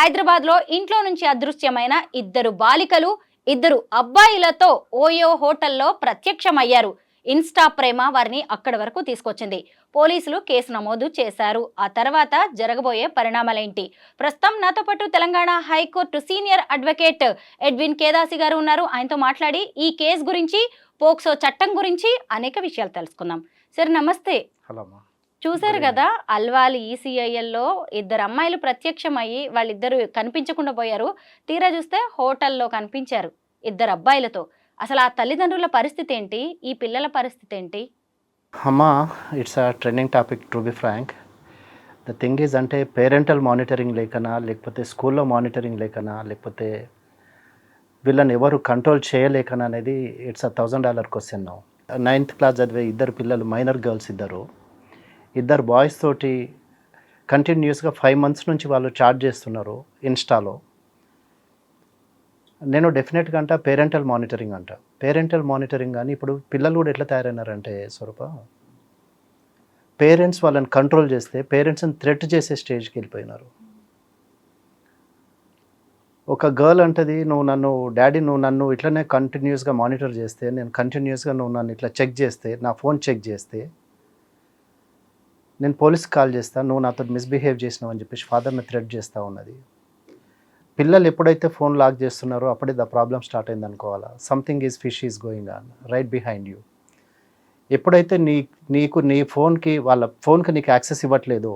హైదరాబాద్లో ఇంట్లో నుంచి అదృశ్యమైన ఇద్దరు బాలికలు ఇద్దరు అబ్బాయిలతో ఓయో హోటల్లో ప్రత్యక్షమయ్యారు. ఇన్స్టా ప్రేమ వారిని అక్కడి వరకు తీసుకొచ్చింది. పోలీసులు కేసు నమోదు చేశారు. ఆ తర్వాత జరగబోయే పరిణామాలేంటి? ప్రస్తుతం నాతో పాటు Telangana high court senior advocate Edwin Kedasi గారు ఉన్నారు. ఆయనతో మాట్లాడి ఈ కేసు గురించి పోక్సో చట్టం గురించి అనేక విషయాలు తెలుసుకుందాం. సార్ నమస్తే. హలో చూశారు కదా అల్వాల్ ఈసీఐఎల్లో ఇద్దరు అమ్మాయిలు ప్రత్యక్షమయ్యి వాళ్ళిద్దరు కనిపించకుండా పోయారు. తీరా చూస్తే హోటల్లో కనిపించారు ఇద్దరు అబ్బాయిలతో. అసలు ఆ తల్లిదండ్రుల పరిస్థితి ఏంటి? ఈ పిల్లల పరిస్థితి ఏంటి? అమ్మా it's a trending topic to be frank. The thing is అంటే పేరెంటల్ మానిటరింగ్ లేకనా లేకపోతే స్కూల్లో మానిటరింగ్ లేకనా లేకపోతే వీళ్ళని ఎవరు కంట్రోల్ చేయలేకనా అనేది it's a thousand dollar question ninth class చదివే ఇద్దరు పిల్లలు మైనర్ గర్ల్స్ ఇద్దరు. ఇద్దరు బాయ్స్ తోటి కంటిన్యూస్గా ఫైవ్ మంత్స్ నుంచి వాళ్ళు చాట్ చేస్తున్నారు ఇన్స్టాలో. నేను డెఫినెట్గా అంట పేరెంటల్ మానిటరింగ్ అంట. పేరెంటల్ మానిటరింగ్ కానీ ఇప్పుడు పిల్లలు కూడా ఎట్లా తయారైనారంటే స్వరూప? పేరెంట్స్ వాళ్ళని కంట్రోల్ చేస్తే పేరెంట్స్ని థ్రెట్ చేసే స్టేజ్కి వెళ్ళిపోయినారు. ఒక గర్ల్ అంటది నువ్వు నన్ను డాడీ నువ్వు నన్ను ఇట్లనే కంటిన్యూస్గా మానిటర్ చేస్తే నేను కంటిన్యూస్గా నువ్వు నన్ను ఇట్లా చెక్ చేస్తే నా ఫోన్ చెక్ చేస్తే నేను పోలీస్కి కాల్ చేస్తాను నువ్వు నాతో మిస్బిహేవ్ చేసినావు అని చెప్పేసి ఫాదర్ని థ్రెడ్ చేస్తూ ఉన్నది. పిల్లలు ఎప్పుడైతే ఫోన్ లాక్ చేస్తున్నారో అప్పుడే ద ప్రాబ్లమ్ స్టార్ట్ అయింది అనుకోవాలా? Something is fish is going on right behind you ఎప్పుడైతే నీ నీకు నీ ఫోన్కి వాళ్ళ ఫోన్కి నీకు యాక్సెస్ ఇవ్వట్లేదో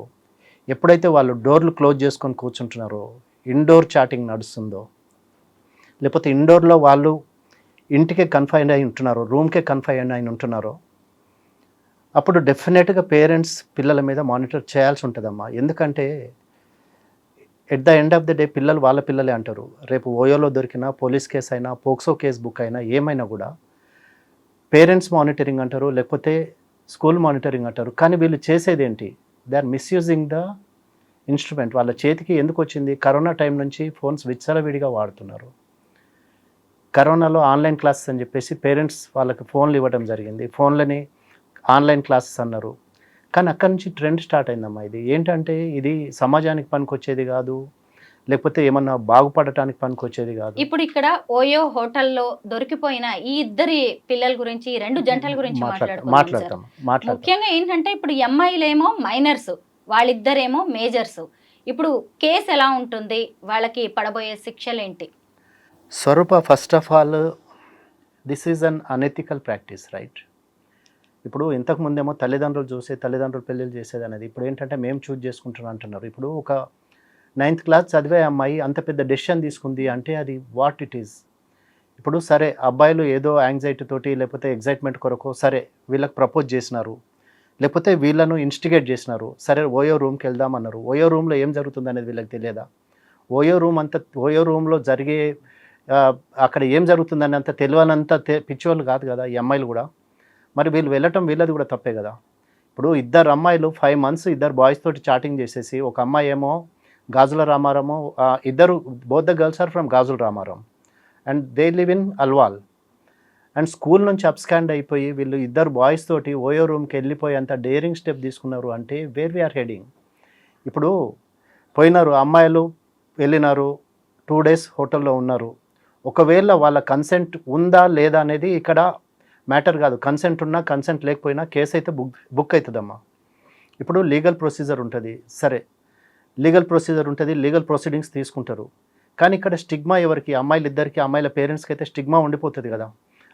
ఎప్పుడైతే వాళ్ళు డోర్లు క్లోజ్ చేసుకొని కూర్చుంటున్నారో ఇండోర్ చాటింగ్ నడుస్తుందో లేకపోతే ఇండోర్లో వాళ్ళు ఇంటికే కన్ఫైన్ అయి ఉంటున్నారో రూమ్కే కన్ఫైన్ అయి ఉంటున్నారో అప్పుడు డెఫినెట్గా పేరెంట్స్ పిల్లల మీద మానిటర్ చేయాల్సి ఉంటుందమ్మా. ఎందుకంటే at the end of the day పిల్లలు వాళ్ళ పిల్లలే అంటారు. రేపు ఓయోలో దొరికిన పోలీస్ కేసు అయినా పోక్సో కేసు బుక్ అయినా ఏమైనా కూడా పేరెంట్స్ మానిటరింగ్ అంటారు లేకపోతే స్కూల్ మానిటరింగ్ అంటారు. కానీ వీళ్ళు చేసేది ఏంటి? They are misusing the instrument వాళ్ళ చేతికి ఎందుకు వచ్చింది? కరోనా టైం నుంచి ఫోన్స్ విచ్చలవిడిగా వాడుతున్నారు. కరోనాలో ఆన్లైన్ క్లాసెస్ అని చెప్పేసి పేరెంట్స్ వాళ్ళకి ఫోన్లు ఇవ్వడం జరిగింది. ఫోన్లని ఆన్లైన్ క్లాసెస్ అన్నారు. కానీ అక్కడి నుంచి ట్రెండ్ స్టార్ట్ అయిందమ్మా ఇది. ఏంటంటే ఇది సమాజానికి పనికొచ్చేది కాదు లేకపోతే ఏమన్నా బాగుపడటానికి పనికొచ్చేది కాదు. ఇప్పుడు ఇక్కడ ఓయో హోటల్లో దొరికిపోయిన ఈ ఇద్దరి పిల్లల గురించి ఈ రెండు జంటల గురించి మాట్లాడతాం ముఖ్యంగా ఏంటంటే ఇప్పుడు ఎంఐలేమో మైనర్స్ వాళ్ళిద్దరేమో మేజర్స్. ఇప్పుడు కేసు ఎలా ఉంటుంది? వాళ్ళకి పడబోయే శిక్షలు ఏంటి Swaroopa first of all this is un unethical practice right ఇప్పుడు ఇంతకు ముందేమో తల్లిదండ్రులు చూసే తల్లిదండ్రులు పెళ్ళిళ్ళు చేసేది అనేది ఇప్పుడు ఏంటంటే మేము చూజ్ చేసుకుంటున్నాం అంటున్నారు. ఇప్పుడు ఒక నైన్త్ క్లాస్ చదివే అమ్మాయి అంత పెద్ద డెసిషన్ తీసుకుంది అంటే అది వాట్ ఇట్ ఈస్ ఇప్పుడు సరే అబ్బాయిలు ఏదో యాంగ్జైటీ తోటి లేకపోతే ఎగ్జైట్మెంట్ కొరకు సరే వీళ్ళకి ప్రపోజ్ చేసినారు. లేకపోతే వీళ్ళను ఇన్స్టిగేట్ చేసినారు. సరే ఓయో రూమ్కి వెళ్దామన్నారు ఓయో రూమ్లో ఏం జరుగుతుంది అనేది వీళ్ళకి తెలియదా? ఓయో రూమ్ అంత ఓయో రూమ్లో జరిగే అక్కడ ఏం జరుగుతుందని అంత తెలియనంత తె- పిచ్చోళ్ళు కాదు కదా ఈ అమ్మాయిలు కూడా. మరి వీళ్ళు వెళ్ళటం వీళ్ళది కూడా తప్పే కదా. ఇప్పుడు ఇద్దరు అమ్మాయిలు ఫైవ్ మంత్స్ ఇద్దరు బాయ్స్ తోటి చాటింగ్ చేసేసి ఒక అమ్మాయి ఏమో గాజుల రామారాము ఇద్దరు both the girls are from Gajula Ramaram. And they live in Alwal and school నుంచి అప్స్కాండ్ అయిపోయి వీళ్ళు ఇద్దరు బాయ్స్ తోటి ఓయో రూమ్కి వెళ్ళిపోయి అంత డేరింగ్ స్టెప్ తీసుకున్నారు అంటే వేర్ వీఆర్ హెడింగ్ ఇప్పుడు పోయినారు అమ్మాయిలు వెళ్ళినారు టూ డేస్ హోటల్లో ఉన్నారు. ఒకవేళ వాళ్ళ కన్సెంట్ ఉందా లేదా అనేది ఇక్కడ మ్యాటర్ కాదు. కన్సెంట్ ఉన్నా కన్సెంట్ లేకపోయినా కేసు అయితే బుక్ బుక్ అవుతుందమ్మా. ఇప్పుడు లీగల్ ప్రొసీజర్ ఉంటుంది. సరే. లీగల్ ప్రొసీజర్ ఉంటుంది లీగల్ ప్రొసీడింగ్స్ తీసుకుంటారు. కానీ ఇక్కడ స్టిగ్మా ఎవరికి? అమ్మాయిలు ఇద్దరికి అమ్మాయిల పేరెంట్స్కి అయితే స్టిగ్మా ఉండిపోతుంది కదా.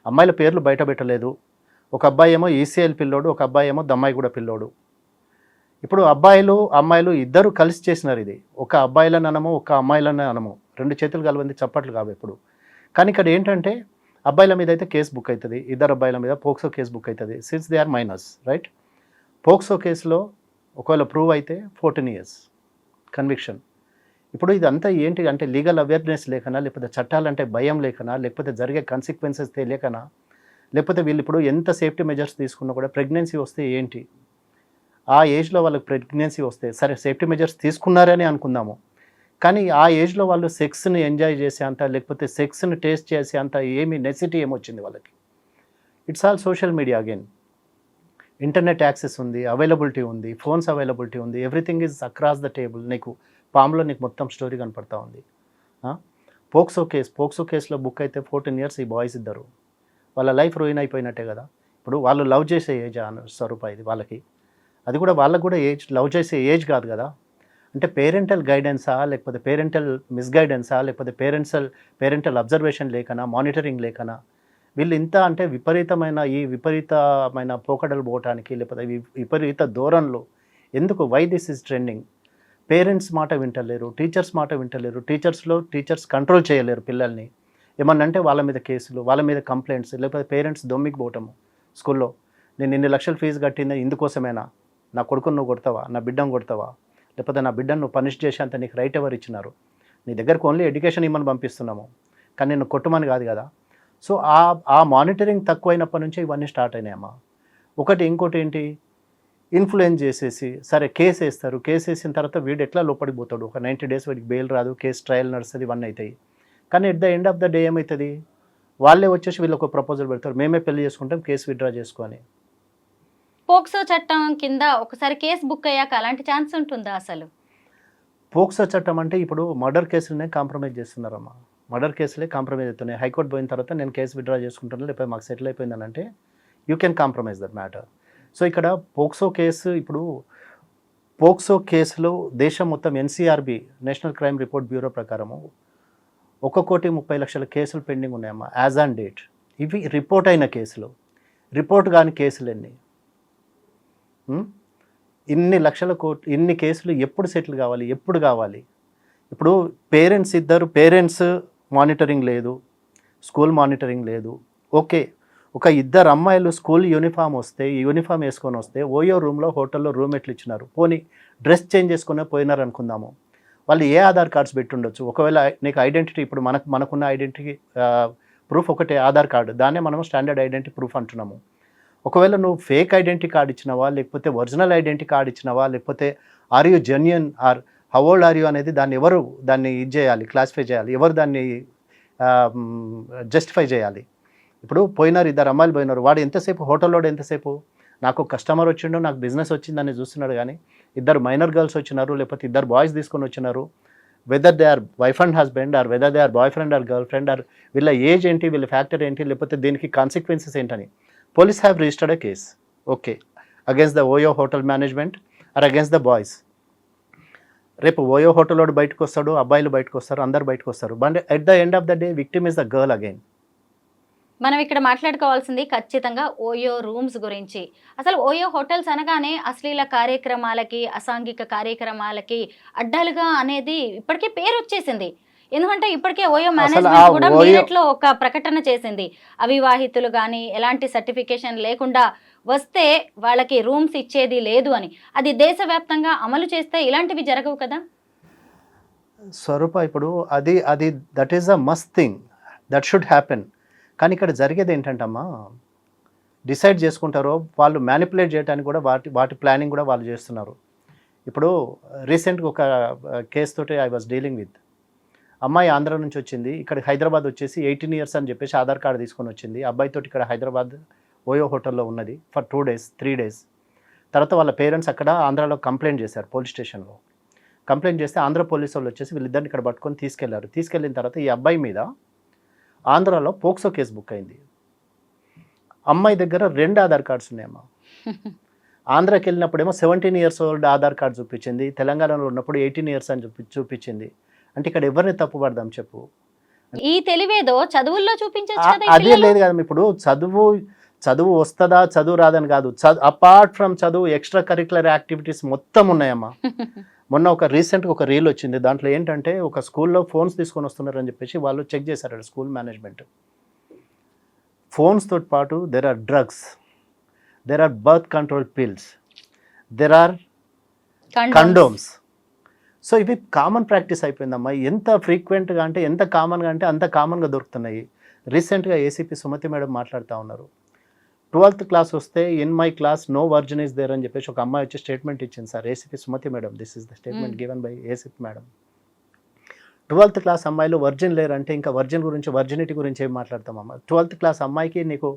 అమ్మాయిల పేర్లు బయట పెట్టలేదు. ఒక అబ్బాయి ఏమో ఈసీఎల్ పిల్లోడు ఒక అబ్బాయి ఏమో దమ్మాయి కూడా పిల్లోడు. ఇప్పుడు అబ్బాయిలు అమ్మాయిలు ఇద్దరు కలిసి చేసినారు ఇది. ఒక అబ్బాయిలను అనము ఒక అమ్మాయిలను అనము రెండు చేతులు కలవంది చప్పట్లు కావు ఇప్పుడు కానీ ఇక్కడ ఏంటంటే అబ్బాయిల మీద అయితే కేసు బుక్ అవుతుంది ఇద్దరు అబ్బాయిల మీద పోక్సో కేసు బుక్ అవుతుంది. Since they are minors right POCSO కేసులో ఒకవేళ ప్రూవ్ అయితే ఫోర్టీన్ ఇయర్స్ కన్విక్షన్ ఇప్పుడు ఇదంతా ఏంటి అంటే లీగల్ అవేర్నెస్ లేకనా లేకపోతే చట్టాలంటే భయం లేకనా లేకపోతే జరిగే కాన్సిక్వెన్సెస్ తెలియకనా? లేకపోతే వీళ్ళు ఇప్పుడు ఎంత సేఫ్టీ మెజర్స్ తీసుకున్నా కూడా ప్రెగ్నెన్సీ వస్తే ఏంటి? ఆ ఏజ్లో వాళ్ళకి ప్రెగ్నెన్సీ వస్తే సరే సేఫ్టీ మెజర్స్ తీసుకున్నారని అనుకుందాము. కానీ ఆ ఏజ్లో వాళ్ళు సెక్స్ని ఎంజాయ్ చేసే అంత లేకపోతే సెక్స్ని టేస్ట్ చేసే అంత ఏమి నెసిటీ ఏమొచ్చింది వాళ్ళకి? It's all social media again. Internet access ఉంది అవైలబిలిటీ ఉంది ఫోన్స్ అవైలబిలిటీ ఉంది everything is across the table. నీకు పామ్లో నీకు మొత్తం స్టోరీ కనపడతా ఉంది. పోక్సో కేస్ పోక్సో కేసులో బుక్ అయితే ఫోర్టీన్ ఇయర్స్ ఈ బాయ్స్ ఇద్దరు. వాళ్ళ లైఫ్ రూయిన్ అయిపోయినట్టే కదా? ఇప్పుడు వాళ్ళు లవ్ చేసే ఏజ్ స్వరూప ఇది వాళ్ళకి. అది కూడా వాళ్ళకు కూడా ఏజ్ లవ్ చేసే ఏజ్ కాదు కదా? అంటే పేరెంటల్ గైడెన్సా లేకపోతే పేరెంటల్ మిస్గైడెన్సా లేకపోతే పేరెంట్సల్ పేరెంటల్ అబ్జర్వేషన్ లేకనా మానిటరింగ్ లేకనా వీళ్ళు ఇంత అంటే విపరీతమైన ఈ విపరీతమైన పోకడలు పోవటానికి లేకపోతే విపరీత ధోరణులు ఎందుకు why this is trending parents మాట వింటలేరు టీచర్స్ మాట వింటలేరు టీచర్స్లో టీచర్స్ కంట్రోల్ చేయలేరు పిల్లల్ని. ఏమన్నా అంటే వాళ్ళ మీద కేసులు వాళ్ళ మీద కంప్లైంట్స్ లేకపోతే పేరెంట్స్ దొమ్మికి పోవటము స్కూల్లో. నేను ఇన్ని లక్షలు ఫీజు కట్టిందా ఇందుకోసమేనా? నా కొడుకును నువ్వు కొడతావా? నా బిడ్డను కొడతావా? లేకపోతే నా బిడ్డను నువ్వు పనిష్ చేసేంత నీకు రైట్ ఎవరు ఇచ్చినారు? నీ దగ్గరకు ఓన్లీ ఎడ్యుకేషన్ ఇమ్మని పంపిస్తున్నాము. కానీ నేను కొట్టమని కాదు కదా. సో ఆ ఆ మానిటరింగ్ తక్కువైనప్పటి నుంచే ఇవన్నీ స్టార్ట్ అయినాయమ్మా. ఒకటి ఇంకోటి ఏంటి? ఇన్ఫ్లుయెన్స్ చేసేసి సరే కేసు వేస్తారు. కేసు వేసిన తర్వాత వీడు ఎట్లా లోపలికి పోతాడు ఒక నైంటీ డేస్ వాడికి బెయిల్ రాదు కేసు ట్రయల్ నడుస్తుంది ఇవన్నీ అవుతాయి. కానీ at the end of the day ఏమవుతుంది? వాళ్ళే వచ్చేసి వీళ్ళు ఒక ప్రపోజల్ పెడతారు. మేమే పెళ్ళి చేసుకుంటాం కేసు విత్డ్రా చేసుకొని పోక్సో చట్టం కింద ఒకసారి కేసు బుక్ అయ్యాక అలాంటి ఛాన్స్ ఉంటుందా అసలు? పోక్సో చట్టం అంటే ఇప్పుడు మర్డర్ కేసులనే కాంప్రమైజ్ చేస్తున్నారమ్మా. మర్డర్ కేసులే కాంప్రమైజ్ అవుతున్నాయి. హైకోర్టు పోయిన తర్వాత నేను కేసు విత్డ్రా చేసుకుంటాను లేకపోతే మాకు సెటిల్ అయిపోయిందని అంటే you can compromise that matter. So ఇక్కడ పోక్సో కేసు ఇప్పుడు పోక్సో కేసులో దేశం మొత్తం NCRB national crime report bureau ప్రకారము ఒక కోటి ముప్పై లక్షల కేసులు పెండింగ్ ఉన్నాయమ్మా యాజ్ ఆన్ డేట్. ఇవి రిపోర్ట్ అయిన కేసులు. రిపోర్ట్ కాని కేసులు ఎన్ని? ఇన్ని లక్షల కోట్ ఇన్ని కేసులు ఎప్పుడు సెటిల్ కావాలి? ఎప్పుడు కావాలి? ఇప్పుడు పేరెంట్స్ ఇద్దరు పేరెంట్స్ మానిటరింగ్ లేదు స్కూల్ మానిటరింగ్ లేదు. ఓకే ఒక ఇద్దరు అమ్మాయిలు స్కూల్ యూనిఫామ్ వస్తే యూనిఫామ్ వేసుకొని వస్తే ఓయో రూమ్లో హోటల్లో రూమ్ ఎట్లు ఇచ్చినారు పోనీ డ్రెస్ చేంజ్ చేసుకునే పోయినారు అనుకుందాము వాళ్ళు ఏ ఆధార్ కార్డ్స్ పెట్టుండొచ్చు? ఒకవేళ నీకు ఐడెంటిటీ ఇప్పుడు మనకు మనకున్న ఐడెంటిటీ ప్రూఫ్ ఒకటే ఆధార్ కార్డు దాన్నే మనం స్టాండర్డ్ ఐడెంటిటీ ప్రూఫ్ అంటున్నాము. ఒకవేళ నువ్వు ఫేక్ ఐడెంటిటీ కార్డ్ ఇచ్చినావా లేకపోతే ఒరిజినల్ ఐడెంటిటీ కార్డ్ ఇచ్చినావా లేకపోతే are you genuine or how old are you అనేది దాన్ని ఎవరు దాన్ని ఇది చేయాలి క్లాసిఫై చేయాలి ఎవరు దాన్ని జస్టిఫై చేయాలి. ఇప్పుడు పోయినారు ఇద్దరు అమ్మాయిలు పోయినారు వాడు ఎంతసేపు హోటల్లో ఎంతసేపు? నాకు కస్టమర్ వచ్చిండు నాకు బిజినెస్ వచ్చిందని చూస్తున్నాడు కానీ ఇద్దరు మైనర్ గర్ల్స్ వచ్చినారు లేకపోతే ఇద్దరు బాయ్స్ తీసుకొని వచ్చినారు. Whether they are wife and husband or whether they are boy friend or girl friend or వీళ్ళ ఏజ్ ఏంటి వీళ్ళ ఫ్యాక్టర్ ఏంటి లేకపోతే దీనికి కాన్సిక్వెన్సెస్ ఏంటని. Police have registered a case okay against the OYO hotel management or against the boys రేపు OYO hotel వాడు బయటకు వస్తాడు అబ్బాయిలు బయటకు వస్తారు అందరు బయటకు వస్తారు. But at the end of the day victim is the girl again మనం ఇక్కడ మాట్లాడుకోవాల్సింది ఖచ్చితంగా ఓయో రూమ్స్ గురించి. అసలు ఓయో హోటల్స్ అనగానే అశ్లీల కార్యక్రమాలకి అసాంఘిక కార్యక్రమాలకి అడ్డాలుగా అనేది ఇప్పటికే పేరు వచ్చేసింది ఎందుకంటే ఇప్పటికే ఓయో మేనేజ్మెంట్ కూడా మీరట్లో ఒక ప్రకటన చేసింది. అవివాహితులు కానీ ఎలాంటి సర్టిఫికేషన్ లేకుండా వస్తే వాళ్ళకి రూమ్స్ ఇచ్చేది లేదు అని. అది దేశవ్యాప్తంగా అమలు చేస్తే ఇలాంటివి జరగవు కదా? స్వరూప ఇప్పుడు అది అది that is a must thing that should happen కానీ ఇక్కడ జరిగేది ఏంటంటమ్మా డిసైడ్ చేసుకుంటారో వాళ్ళు మ్యానిపులేట్ చేయడానికి కూడా వాటి వాటి ప్లానింగ్ కూడా వాళ్ళు చేస్తున్నారు. ఇప్పుడు రీసెంట్గా ఒక కేసు తోటి ఐ వాజ్ డీలింగ్ విత్ అమ్మాయి ఆంధ్ర నుంచి వచ్చింది. ఇక్కడ హైదరాబాద్ వచ్చేసి ఎయిటీన్ ఇయర్స్ అని చెప్పేసి ఆధార్ కార్డు తీసుకొని వచ్చింది. అబ్బాయితోటి ఇక్కడ హైదరాబాద్ ఓయో హోటల్లో ఉన్నది for two days three days. తర్వాత వాళ్ళ పేరెంట్స్ అక్కడ ఆంధ్రాలో కంప్లైంట్ చేశారు పోలీస్ స్టేషన్లో. కంప్లైంట్ చేస్తే ఆంధ్ర పోలీసు వాళ్ళు వచ్చేసి వీళ్ళిద్దరిని ఇక్కడ పట్టుకొని తీసుకెళ్ళారు. తీసుకెళ్ళిన తర్వాత ఈ అబ్బాయి మీద ఆంధ్రాలో పోక్సో కేసు బుక్ అయింది. అమ్మాయి దగ్గర రెండు ఆధార్ కార్డ్స్ ఉన్నాయమ్మా. ఆంధ్రాకి వెళ్ళినప్పుడేమో seventeen years old Aadhaar card చూపించింది. తెలంగాణలో ఉన్నప్పుడు ఎయిటీన్ ఇయర్స్ అని చూపి చూపించింది. అంటే ఇక్కడ ఎవరిని తప్పు పడదాం చెప్పు? ఈ తెలివేదో చదువుల్లో ఈ అదే. లేదు కదా ఇప్పుడు చదువు చదువు వస్తుందా చదువు రాదని కాదు. చదువు అపార్ట్ ఫ్రమ్ చదువు ఎక్స్ట్రా కరికులర్ యాక్టివిటీస్ మొత్తం ఉన్నాయమ్మా. మొన్న ఒక రీసెంట్గా ఒక రీల్ వచ్చింది. దాంట్లో ఏంటంటే ఒక స్కూల్లో ఫోన్స్ తీసుకొని వస్తున్నారని చెప్పేసి వాళ్ళు చెక్ చేశారు స్కూల్ మేనేజ్మెంట్ ఫోన్స్ తోటి పాటు there are drugs there are birth control pills there are. Condoms so ఇవి కామన్ ప్రాక్టీస్ అయిపోయిందమ్మా. ఎంత ఫ్రీక్వెంట్గా అంటే ఎంత కామన్గా అంటే అంత కామన్గా దొరుకుతున్నాయి. రీసెంట్గా ఏసీపీ సుమతి మేడం మాట్లాడుతూ ఉన్నారు. ట్వెల్త్ క్లాస్ వస్తే in my class no virgin is there అని చెప్పేసి ఒక అమ్మాయి వచ్చి స్టేట్మెంట్ ఇచ్చింది sir. ACP Sumathi madam this is the statement. Given by ACP madam. Twelfth class అమ్మాయిలు వర్జిన్ లేరు అంటే ఇంకా వర్జిన్ గురించి వర్జినిటీ గురించి ఏం మాట్లాడతామమ్మా? ట్వెల్త్ క్లాస్ అమ్మాయికి నీకు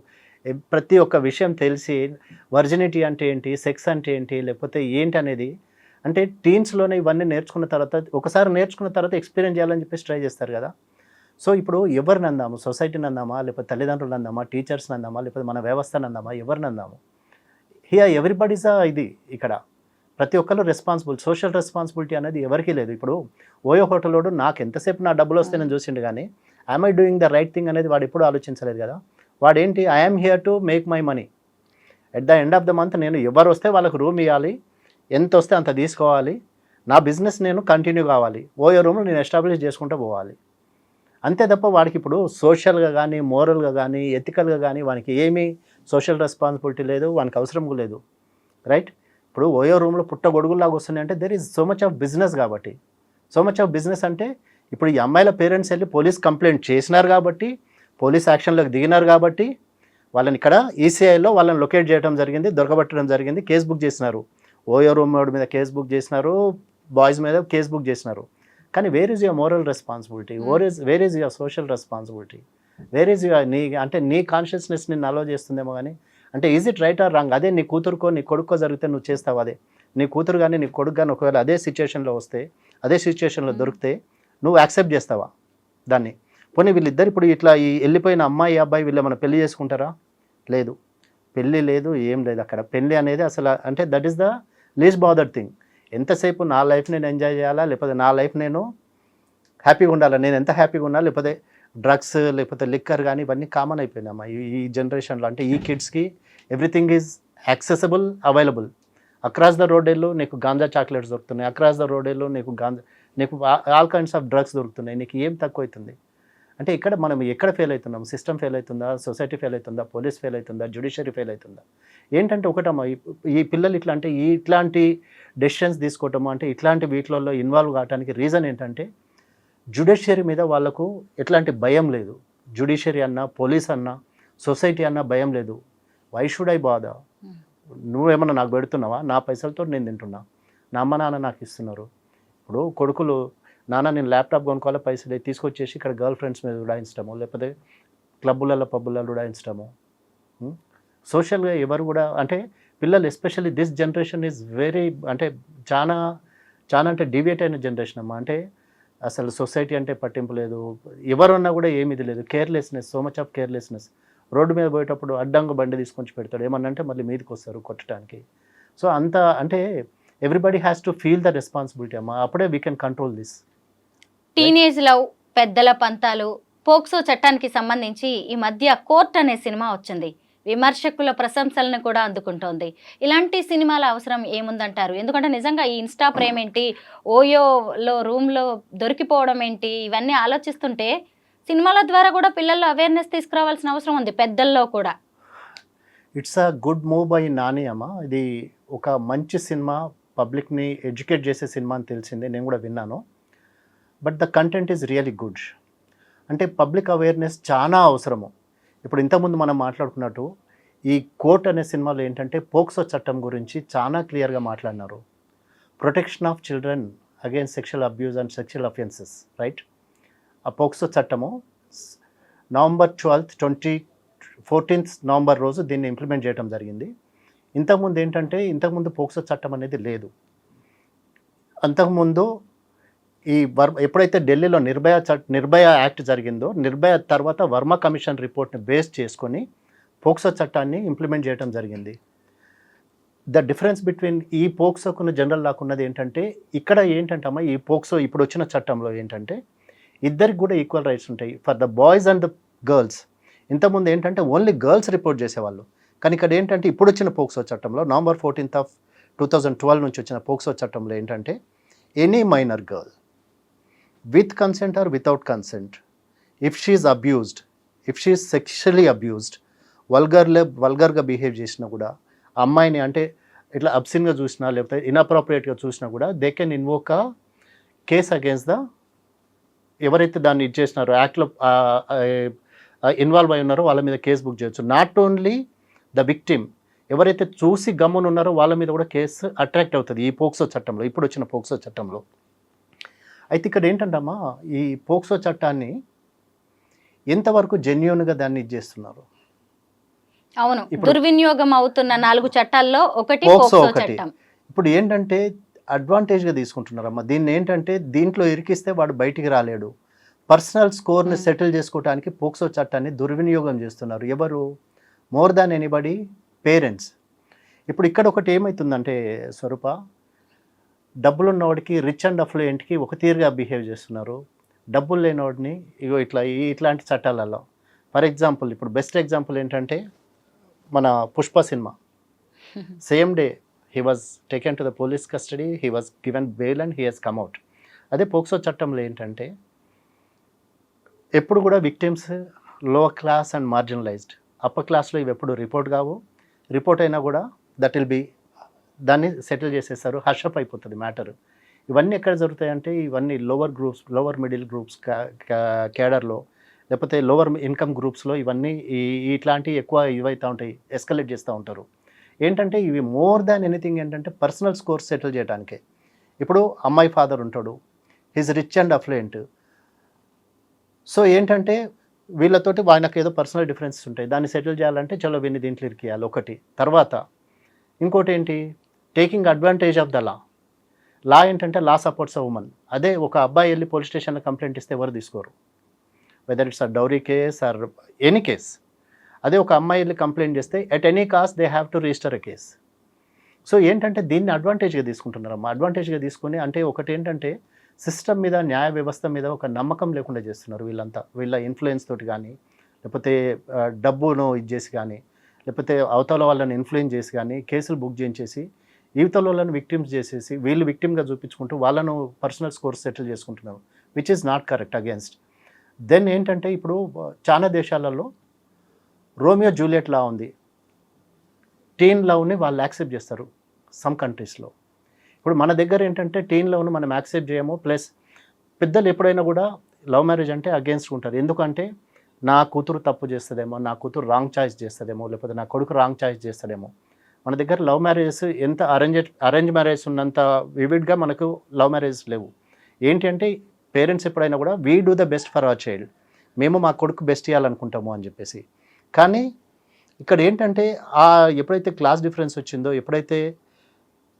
ప్రతి ఒక్క విషయం తెలిసి వర్జినిటీ అంటే ఏంటి సెక్స్ అంటే ఏంటి లేకపోతే ఏంటి అనేది అంటే టీన్స్లోనే ఇవన్నీ నేర్చుకున్న తర్వాత ఒకసారి నేర్చుకున్న తర్వాత ఎక్స్పీరియన్స్ చేయాలని చెప్పేసి ట్రై చేస్తారు కదా. సో ఇప్పుడు ఎవరిని అందాము? సొసైటీని అందామా? లేకపోతే తల్లిదండ్రులు అందామా? టీచర్స్ని అందామా? లేకపోతే మన వ్యవస్థను అందామా? ఎవరిని అందాము? హియర్ ఎవ్రీబడీస్ ఇది ఇక్కడ. ప్రతి ఒక్కరు రెస్పాన్సిబుల్ సోషల్ రెస్పాన్సిబిలిటీ అనేది ఎవరికీ లేదు. ఇప్పుడు ఓయో హోటల్లోడు నాకు ఎంతసేపు నా డబ్బులు వస్తే నేను చూసిండు కానీ I'm I doing the right thing అనేది వాడు ఎప్పుడు ఆలోచించలేదు కదా. వాడేంటి? I'm here to make my money at the end of the month నేను ఎవరు వస్తే వాళ్ళకి రూమ్ ఇవ్వాలి ఎంత వస్తే అంత తీసుకోవాలి. నా బిజినెస్ నేను కంటిన్యూ కావాలి. ఓయో రూమ్లో నేను ఎస్టాబ్లిష్ చేసుకుంటూ పోవాలి. అంతే తప్ప వాడికి ఇప్పుడు సోషల్గా కానీ మోరల్గా కానీ ఎథికల్గా కానీ వానికి ఏమీ సోషల్ రెస్పాన్సిబిలిటీ లేదు వానికి అవసరం లేదు. రైట్? ఇప్పుడు ఓయో రూమ్లో పుట్ట గొడుగుల్లాగా వస్తున్నాయి అంటే there is so much of business కాబట్టి. సో మచ్ ఆఫ్ బిజినెస్ అంటే ఇప్పుడు ఈ అమ్మాయిల పేరెంట్స్ వెళ్ళి పోలీస్ కంప్లైంట్ చేసినారు కాబట్టి పోలీస్ యాక్షన్లోకి దిగినారు కాబట్టి వాళ్ళని ఇక్కడ ఈసీఐలో వాళ్ళని లొకేట్ చేయడం జరిగింది దొరకబట్టడం జరిగింది కేసు బుక్ చేసినారు. ఓయో రూమ్ వాడి మీద కేసు బుక్ చేసినారు బాయ్స్ మీద కేసు బుక్ చేసినారు. కానీ where is your moral responsibility or is where is your social responsibility where is your నీ అంటే నీ కాన్షియస్నెస్ నిన్ను అలో చేస్తుందేమో కానీ అంటే is it right or wrong అదే నీ కూతురుకో నీ కొడుకో జరిగితే నువ్వు చేస్తావు అదే? నీ కూతురు కానీ నీ కొడుకు కానీ ఒకవేళ అదే సిచ్యుయేషన్లో వస్తే అదే సిచ్యుయేషన్లో దొరికితే నువ్వు యాక్సెప్ట్ చేస్తావా దాన్ని? పోనీ వీళ్ళిద్దరు ఇప్పుడు ఇట్లా ఈ వెళ్ళిపోయిన అమ్మాయి అబ్బాయి వీళ్ళు మన పెళ్ళి చేసుకుంటారా? లేదు. పెళ్ళి లేదు ఏం లేదు. అక్కడ పెళ్ళి అనేది అసలు అంటే that is the least bother thing ఎంతసేపు నా లైఫ్ నేను ఎంజాయ్ చేయాలా? లేకపోతే నా లైఫ్ నేను హ్యాపీగా ఉండాలా? నేను ఎంత హ్యాపీగా ఉన్నా? లేకపోతే డ్రగ్స్ లేకపోతే లిక్కర్ కానీ ఇవన్నీ కామన్ అయిపోయిందమ్మా ఈ ఈ జనరేషన్లో అంటే ఈ కిడ్స్కి everything is accessible available across the road వెళ్ళు నీకు గాంజా చాక్లెట్స్ దొరుకుతున్నాయి. అక్రాస్ ద రోడ్ వెళ్ళు నీకు గాంజా నీకు ఆల్ కైండ్స్ ఆఫ్ డ్రగ్స్ దొరుకుతున్నాయి. నీకు ఏం తక్కువ అవుతుంది అంటే ఇక్కడ మనం ఎక్కడ ఫెయిల్ అవుతున్నాం? సిస్టమ్ ఫెయిల్ అవుతుందా? సొసైటీ ఫెయిల్ అవుతుందా? పోలీస్ ఫెయిల్ అవుతుందా? జ్యుడిషియరీ ఫెయిల్ అవుతుందా? ఏంటంటే ఒకటమ్మా ఈ- పిల్లలు ఇట్లా అంటే ఈ ఇట్లాంటి డెసిషన్స్ తీసుకోవటము అంటే ఇట్లాంటి వీటిలలో ఇన్వాల్వ్ కావడానికి రీజన్ ఏంటంటే జ్యుడిషియరీ మీద వాళ్ళకు ఎట్లాంటి భయం లేదు. జ్యుడిషియరీ అన్నా పోలీస్ అన్నా సొసైటీ అన్నా భయం లేదు. వై షుడ్ ఐ బాధ నువ్వేమన్నా నాకు పెడుతున్నావా? నా పైసలతో నేను తింటున్నా. నా అమ్మ నాన్న నాకు ఇస్తున్నారు. ఇప్పుడు కొడుకులు నాన్న నేను ల్యాప్టాప్ కొనుక్కోవాలి? పైసలు తీసుకొచ్చేసి ఇక్కడ గర్ల్ ఫ్రెండ్స్ మీద ఉడాయించడము లేకపోతే క్లబ్బులలో పబ్బులలో ఉడాయించడము సోషల్గా ఎవరు కూడా అంటే పిల్లలు especially this generation is very అంటే చాలా చాలా అంటే డివియేట్ అయిన జనరేషన్ అమ్మా. అంటే అసలు సొసైటీ అంటే పట్టింపు లేదు. ఎవరున్నా కూడా ఏమి ఇది లేదు. Carelessness so much of carelessness. Road మీద పోయేటప్పుడు అడ్డంగా బండి తీసుకొని పెడతాడు. ఏమన్నంటే మళ్ళీ మీదకి వస్తారు కొట్టడానికి. సో అంత అంటే everybody has to feel the responsibility అమ్మా. అప్పుడే we can control this. Teenage love పెద్దల పంతాలు పోక్సో చట్టానికి సంబంధించి ఈ మధ్య కోర్ట్ అనే సినిమా వచ్చింది. విమర్శకుల ప్రశంసలను కూడా అందుకుంటోంది. ఇలాంటి సినిమాల అవసరం ఏముందంటారు? ఎందుకంటే నిజంగా ఈ ఇన్స్టా ప్రేమ్ ఏంటి ఓయోలో రూమ్లో దొరికిపోవడం ఏంటి ఇవన్నీ ఆలోచిస్తుంటే సినిమాల ద్వారా కూడా పిల్లల్లో అవేర్నెస్ తీసుకురావాల్సిన అవసరం ఉంది పెద్దల్లో కూడా. It's a good move by Nani అమ్మ ఇది ఒక మంచి సినిమా పబ్లిక్ని ఎడ్యుకేట్ చేసే సినిమా అని తెలిసింది. నేను కూడా విన్నాను. But the content is really good అంటే పబ్లిక్ అవేర్నెస్ చాలా అవసరము. ఇప్పుడు ఇంతకుముందు మనం మాట్లాడుకున్నట్టు ఈ కోర్ట్ అనే సినిమాలో ఏంటంటే పోక్సో చట్టం గురించి చాలా క్లియర్గా మాట్లాడినారు. Protection of children against sexual abuse and sexual offences right ఆ పోక్సో చట్టము November twelfth twenty fourteenth November రోజు దీన్ని ఇంప్లిమెంట్ చేయడం జరిగింది. ఇంతకుముందు ఏంటంటే ఇంతకుముందు పోక్సో చట్టం అనేది లేదు. అంతకుముందు ఈ వర్మ ఎప్పుడైతే ఢిల్లీలో నిర్భయ చట్ నిర్భయ యాక్ట్ జరిగిందో నిర్భయ తర్వాత వర్మ కమిషన్ రిపోర్ట్ని బేస్ చేసుకొని పోక్సో చట్టాన్ని ఇంప్లిమెంట్ చేయడం జరిగింది. ద డిఫరెన్స్ బిట్వీన్ ఈ పోక్సోకున్న జనరల్ లాకున్నది ఏంటంటే ఇక్కడ ఏంటంటే అమ్మా ఈ పోక్సో ఇప్పుడు వచ్చిన చట్టంలో ఏంటంటే ఇద్దరికి కూడా ఈక్వల్ రైట్స్ ఉంటాయి. For the boys and the girls ఇంతకుముందు ఏంటంటే ఓన్లీ గర్ల్స్ రిపోర్ట్ చేసేవాళ్ళు. కానీ ఇక్కడ ఏంటంటే ఇప్పుడు వచ్చిన పోక్సో చట్టంలో November fourteenth of two thousand twelve నుంచి వచ్చిన పోక్సో చట్టంలో ఏంటంటే any minor girl with consent or without consent if she abused if she sexually abused వల్గర్లే వల్గర్గా బిహేవ్ చేసినా కూడా అమ్మాయిని అంటే ఇట్లా అబ్సిన్గా చూసినా లేకపోతే ఇన్అప్రాప్రియేట్గా చూసినా కూడా they can invoke a case against the ఎవరైతే దాన్ని ఇది చేసినారో యాక్ట్లో ఇన్వాల్వ్ అయి ఉన్నారో వాళ్ళ మీద కేసు బుక్ చేయొచ్చు. నాట్ ఓన్లీ ద విక్టిమ్ ఎవరైతే చూసి గమ్మునున్నారో వాళ్ళ మీద కూడా కేసు అట్రాక్ట్ అవుతుంది ఈ పోక్సో చట్టంలో ఇప్పుడు వచ్చిన పోక్సో చట్టంలో. అయితే ఇక్కడ ఏంటంటమ్మా ఈ పోక్సో చట్టాన్ని ఎంతవరకు జెన్యున్గా దాన్ని ఇది చేస్తున్నారు? అవును దుర్వినియోగం అవుతున్న నాలుగు చట్టాల్లో ఒకటి పోక్సో ఒకటి. చట్టం. ఇప్పుడు ఏంటంటే అడ్వాంటేజ్గా తీసుకుంటున్నారమ్మా. దీన్ని ఏంటంటే దీంట్లో ఇరికిస్తే వాడు బయటికి రాలేడు. పర్సనల్ స్కోర్ని. సెటిల్ చేసుకోవడానికి పోక్సో చట్టాన్ని దుర్వినియోగం చేస్తున్నారు. ఎవరు? మోర్ దాన్ ఎనీబడి పేరెంట్స్ ఇప్పుడు ఇక్కడ ఒకటి ఏమవుతుందంటే స్వరూప డబ్బులున్నవాడికి రిచ్ అండ్ అఫ్లుయెంట్కి ఒక తీరుగా బిహేవ్ చేస్తున్నారు. డబ్బులు లేనివాడిని ఇగో ఇట్లా ఇట్లాంటి చట్టాలలో. ఫర్ ఎగ్జాంపుల్ ఇప్పుడు బెస్ట్ ఎగ్జాంపుల్ ఏంటంటే మన Pushpa cinema. Same day he was taken to the police custody he was given bail and he has come out అదే పోక్సో చట్టంలో ఏంటంటే ఎప్పుడు కూడా విక్టిమ్స్లో క్లాస్ అండ్ మార్జినలైజ్డ్ అప్పర్ క్లాస్లో ఇవి ఎప్పుడు రిపోర్ట్ కావు. రిపోర్ట్ అయినా కూడా దట్ విల్ బి దాన్ని సెటిల్ చేసేస్తారు హర్షప్ అయిపోతుంది మ్యాటర్. ఇవన్నీ ఎక్కడ జరుగుతాయంటే ఇవన్నీ lower groups lower middle groups క్యాడర్లో లేకపోతే లోవర్ ఇన్కమ్ గ్రూప్స్లో ఇవన్నీ ఈ ఇట్లాంటివి ఎక్కువ ఇవైతూ ఉంటాయి ఎస్కలేట్ చేస్తూ ఉంటారు. ఏంటంటే ఇవి మోర్ దాన్ ఎనీథింగ్ ఏంటంటే పర్సనల్ స్కోర్స్ సెటిల్ చేయడానికే ఇప్పుడు అమ్మాయి ఫాదర్ ఉంటాడు he's rich and affluent. So ఏంటంటే వీళ్ళతోటి ఆయనకు ఏదో పర్సనల్ డిఫరెన్సెస్ ఉంటాయి. దాన్ని సెటిల్ చేయాలంటే చలో వీన్ని దీంట్లో ఇరికియాలి ఒకటి. తర్వాత ఇంకోటి ఏంటి taking advantage of the law. Law ఏంటంటే లా సపోర్ట్స్ అ ఉమెన్. అదే ఒక అబ్బాయి వెళ్ళి పోలీస్ స్టేషన్లో కంప్లైంట్ ఇస్తే ఎవరు తీసుకోరు. Whether it's a dowry case or any case అదే ఒక అమ్మాయి వెళ్ళి కంప్లైంట్ చేస్తే at any cost they have to register a case so ఏంటంటే దీన్ని అడ్వాంటేజ్గా తీసుకుంటున్నారమ్మా అడ్వాంటేజ్గా తీసుకుని అంటే ఒకటి ఏంటంటే సిస్టమ్ మీద న్యాయ వ్యవస్థ మీద ఒక నమ్మకం లేకుండా చేస్తున్నారు వీళ్ళంతా. వీళ్ళ ఇన్ఫ్లుయెన్స్ తోటి కానీ లేకపోతే డబ్బును ఇచ్చేసి కానీ లేకపోతే అవతల వాళ్ళని ఇన్ఫ్లుయెన్స్ చేసి కానీ కేసులు బుక్ చేయించేసి యువతల వాళ్ళని విక్టిమ్స్ చేసేసి వీళ్ళు విక్టిమ్గా చూపించుకుంటూ వాళ్ళను పర్సనల్ స్కోర్స్ సెటిల్ చేసుకుంటున్నారు which is not correct against then ఏంటంటే ఇప్పుడు చాలా దేశాలలో రోమియో జూలియట్ లా ఉంది. టీన్ లవ్ని వాళ్ళు యాక్సెప్ట్ చేస్తారు సమ్ కంట్రీస్లో ఇప్పుడు మన దగ్గర ఏంటంటే టీన్ లవ్ను మనం యాక్సెప్ట్ చేయము ప్లస్ పెద్దలు ఎప్పుడైనా కూడా లవ్ మ్యారేజ్ అంటే అగేన్స్ట్ ఉంటారు. ఎందుకంటే నా కూతురు తప్పు చేస్తుందేమో నా కూతురు రాంగ్ చాయిస్ చేస్తుందేమో లేకపోతే నా కొడుకు రాంగ్ చాయిస్ చేస్తాడేమో మన దగ్గర లవ్ మ్యారేజెస్ ఎంత అరేంజ్ అరేంజ్ మ్యారేజ్ ఉన్నంత వివిడ్గా మనకు లవ్ మ్యారేజ్ లేవు. ఏంటంటే పేరెంట్స్ ఎప్పుడైనా కూడా we do the best for our child మేము మా కొడుకు బెస్ట్ ఇవ్వాలనుకుంటాము అని చెప్పేసి. కానీ ఇక్కడ ఏంటంటే ఆ ఎప్పుడైతే క్లాస్ డిఫరెన్స్ వచ్చిందో ఎప్పుడైతే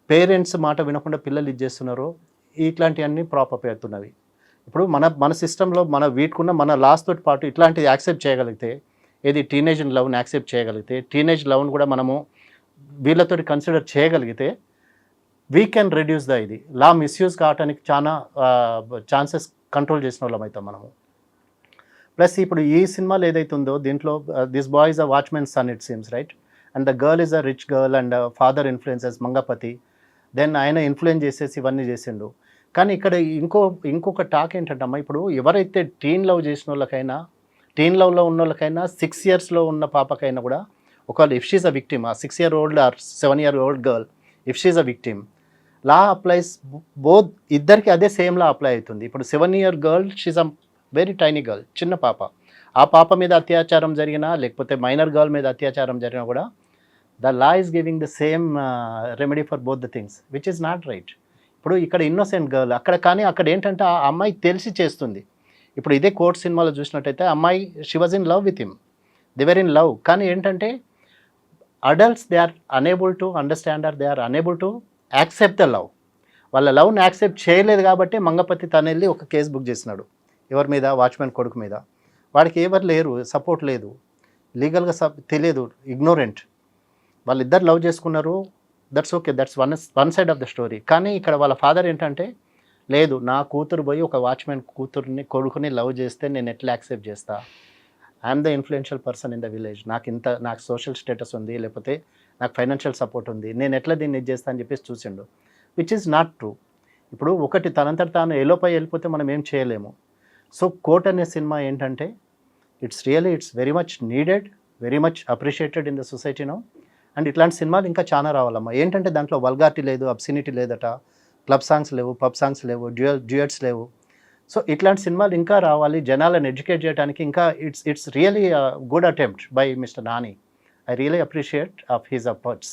పేరెంట్స్ మాట వినకుండా పిల్లలు ఇది చేస్తున్నారో ఇట్లాంటివన్నీ ప్రాపప్ అవుతున్నవి. ఇప్పుడు మన మన సిస్టంలో మన వీటికున్న మన లాస్ తోటి పాటు ఇట్లాంటివి యాక్సెప్ట్ చేయగలిగితే ఏది టీనేజ్ లవ్ని యాక్సెప్ట్ చేయగలిగితే టీనేజ్ లవ్ని కూడా మనము వీళ్ళతోటి కన్సిడర్ చేయగలిగితే వీ కెన్ రెడ్యూస్ ద ఇది. లా మిస్యూజ్ కావడానికి చాలా ఛాన్సెస్ కంట్రోల్ చేసిన వాళ్ళం అవుతాం మనము. ప్లస్ ఇప్పుడు ఈ సినిమాలో ఏదైతే ఉందో దీంట్లో this boy is a watchman son it seems right and the girl is a rich girl and father influences Mangapathi then ఆయన ఇన్ఫ్లుయెన్స్ చేసేసి ఇవన్నీ చేసిండు. కానీ ఇక్కడ ఇంకో ఇంకొక టాక్ ఏంటంటమ్మా ఇప్పుడు ఎవరైతే టీన్ లవ్ చేసిన వాళ్ళకైనా టీన్ లవ్లో ఉన్న వాళ్ళకైనా సిక్స్ ఇయర్స్లో ఉన్న పాపకైనా కూడా ఒకవేళ ఇఫ్ షీజ్ అ విక్టిమ్ ఆ six year old or seven year old girl if she's a victim law applies both ఇద్దరికి అదే సేమ్ లా అప్లై అవుతుంది. ఇప్పుడు seven year girl she's a very tiny girl చిన్న పాప. ఆ పాప మీద అత్యాచారం జరిగినా లేకపోతే మైనర్ గర్ల్ మీద అత్యాచారం జరిగినా కూడా the law is giving the same remedy for both the things which is not right. ఇప్పుడు ఇక్కడ ఇన్నోసెంట్ గర్ల్ అక్కడ కానీ అక్కడ ఏంటంటే ఆ అమ్మాయి తెలిసి చేస్తుంది. ఇప్పుడు ఇదే కోర్ట్ సినిమాలో చూసినట్టయితే అమ్మాయి she was in love with him they were in love కానీ ఏంటంటే adults they are unable to understand or they are unable to accept the love వాళ్ళ లవ్ని యాక్సెప్ట్ చేయలేదు కాబట్టి మంగపతి తను వెళ్ళి ఒక కేసు బుక్ చేసినాడు ఎవరి మీద? వాచ్మెన్ కొడుకు మీద. వాడికి ఎవరు లేరు? సపోర్ట్ లేదు. లీగల్గా సబ్ తెలియదు. ఇగ్నోరెంట్ వాళ్ళిద్దరు లవ్ చేసుకున్నారు. That's okay that's one one side of the story కానీ ఇక్కడ వాళ్ళ ఫాదర్ ఏంటంటే లేదు నా కూతురు పోయి ఒక వాచ్మెన్ కూతురుని కొడుకుని లవ్ చేస్తే నేను ఎట్లా యాక్సెప్ట్ చేస్తాను I'm the influential person in the village నాకు ఇంత నాకు సోషల్ స్టేటస్ ఉంది లేకపోతే నాకు ఫైనాన్షియల్ సపోర్ట్ ఉంది. నేను ఎట్లా దీన్ని ఇది చేస్తాను అని చెప్పేసి చూసిండు. విచ్ ఈజ్ నాట్ ట్రూ ఇప్పుడు ఒకటి తనంతట తాను ఎలోపై వెళ్ళిపోతే మనం ఏం చేయలేము. సో కోట్ అనే సినిమా ఏంటంటే it's really it's very much needed very much appreciated in the సొసైటీనో and ఇట్లాంటి సినిమాలు ఇంకా చాలా రావాలమ్మా. ఏంటంటే దాంట్లో వల్గారిటీ లేదు అబ్సినిటీ లేదట. క్లబ్ సాంగ్స్ లేవు పబ్ సాంగ్స్ లేవు డ్యూయల్ డ్యూయట్స్ లేవు. సో ఇట్లాంటి సినిమాలు ఇంకా రావాలి. జనాలను ఎడ్యుకేట్ చేయడానికి ఇంకా it's it's really good attempt by mister Nani I really appreciate of his efforts